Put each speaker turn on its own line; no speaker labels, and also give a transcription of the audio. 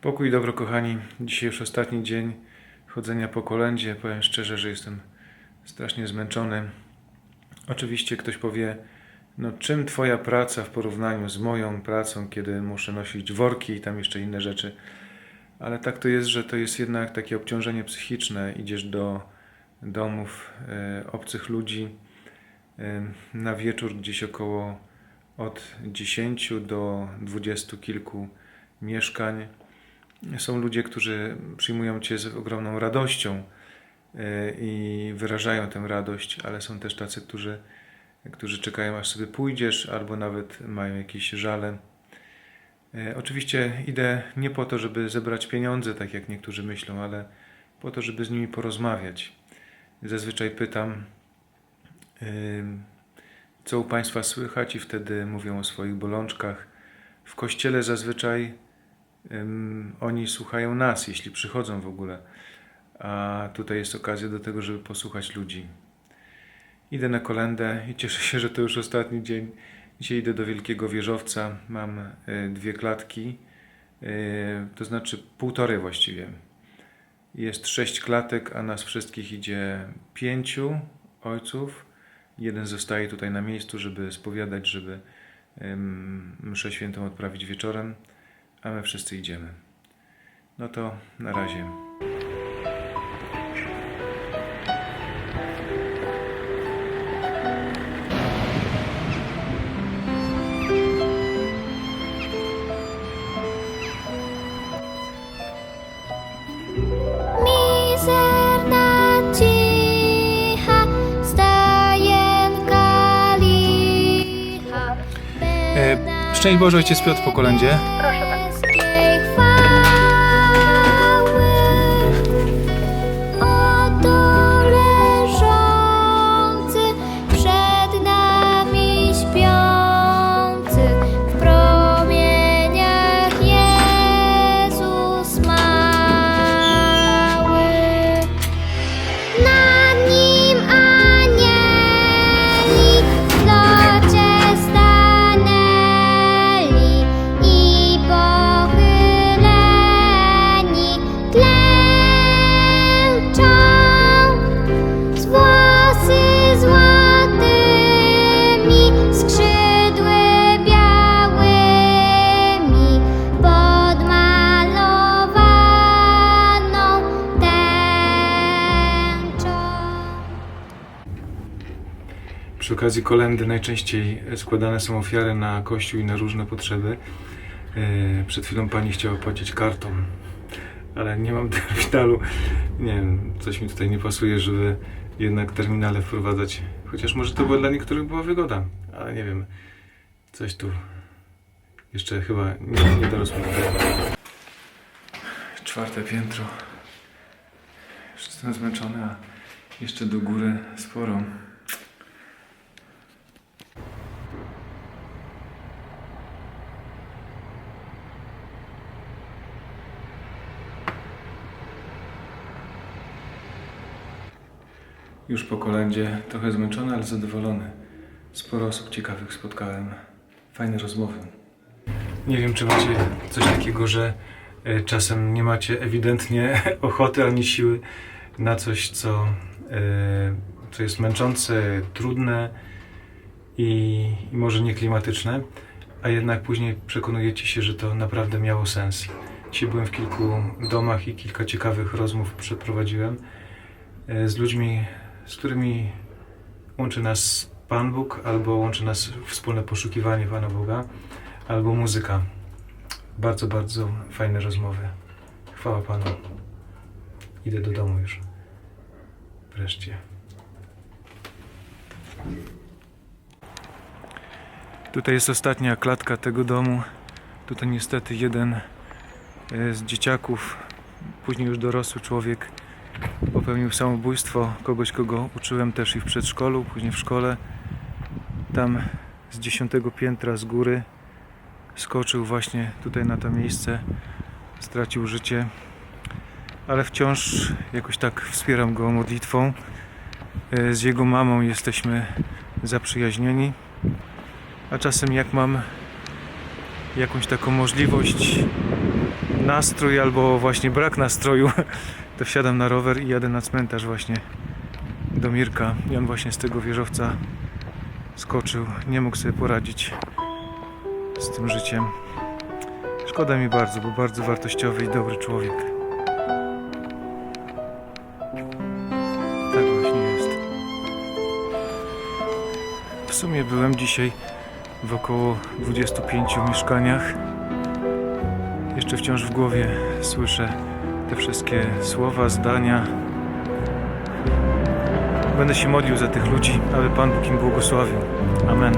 Pokój i dobro, kochani. Dzisiaj już ostatni dzień chodzenia po kolędzie. Powiem szczerze, że jestem strasznie zmęczony. Oczywiście ktoś powie, no czym twoja praca w porównaniu z moją pracą, kiedy muszę nosić worki i tam jeszcze inne rzeczy. Ale tak to jest, że to jest jednak takie obciążenie psychiczne. Idziesz do domów e, obcych ludzi e, na wieczór gdzieś około od 10 do 20 kilku mieszkań. Są ludzie, którzy przyjmują Cię z ogromną radością e, i wyrażają tę radość, ale są też tacy, którzy, którzy czekają, aż sobie pójdziesz, albo nawet mają jakieś żale. E, Oczywiście idę nie po to, żeby zebrać pieniądze, tak jak niektórzy myślą, ale po to, żeby z nimi porozmawiać. Zazwyczaj pytam, ym, co u Państwa słychać, i wtedy mówią o swoich bolączkach. W kościele zazwyczaj ym, oni słuchają nas, jeśli przychodzą w ogóle. A tutaj jest okazja do tego, żeby posłuchać ludzi. Idę na kolendę i cieszę się, że to już ostatni dzień. Dzisiaj idę do Wielkiego Wieżowca. Mam y, dwie klatki, y, to znaczy półtorej właściwie. Jest sześć klatek, a nas wszystkich idzie pięciu ojców. Jeden zostaje tutaj na miejscu, żeby spowiadać, żeby mszę świętą odprawić wieczorem, a my wszyscy idziemy. No to na razie. E, szczęść Boże, Ojciec Piotr po kolędzie.
Pańskiej
Przy okazji kolendy najczęściej składane są ofiary na kościół i na różne potrzeby. E, Przed chwilą pani chciała płacić kartą, ale nie mam terminalu. Nie wiem, coś mi tutaj nie pasuje, żeby jednak terminale wprowadzać. Chociaż może to była dla niektórych była wygoda, ale nie wiem. Coś tu jeszcze chyba nie, nie dorosło do tego. Czwarte piętro. Już jestem zmęczony, a jeszcze do góry sporo. Już po kolędzie, trochę zmęczony, ale zadowolony. Sporo osób ciekawych spotkałem. Fajne rozmowy. Nie wiem, czy macie coś takiego, że e, czasem nie macie ewidentnie ochoty ani siły na coś, co, e, co jest męczące, trudne i, i może nieklimatyczne, a jednak później przekonujecie się, że to naprawdę miało sens. Dzisiaj byłem w kilku domach i kilka ciekawych rozmów przeprowadziłem e, z ludźmi, z którymi łączy nas Pan Bóg, albo łączy nas wspólne poszukiwanie Pana Boga, albo muzyka. Bardzo, bardzo fajne rozmowy. Chwała Panu. Idę do domu już. Wreszcie. Tutaj jest ostatnia klatka tego domu. Tutaj niestety jeden e, z dzieciaków, później już dorosły człowiek, popełnił samobójstwo kogoś, kogo uczyłem też i w przedszkolu, później w szkole. Tam z dziesiątego piętra z góry skoczył właśnie tutaj na to miejsce, stracił życie, ale wciąż jakoś tak wspieram go modlitwą. E, Z jego mamą jesteśmy zaprzyjaźnieni, a czasem jak mam jakąś taką możliwość nastrój albo właśnie brak nastroju, to wsiadam na rower i jadę na cmentarz właśnie do Mirka. I on właśnie z tego wieżowca skoczył. Nie mógł sobie poradzić z tym życiem. Szkoda mi bardzo, bo bardzo wartościowy i dobry człowiek. Tak właśnie jest. W sumie byłem dzisiaj w około 25 mieszkaniach. Jeszcze wciąż w głowie słyszę te wszystkie słowa, zdania. Będę się modlił za tych ludzi, aby Pan Bóg im błogosławił. Amen.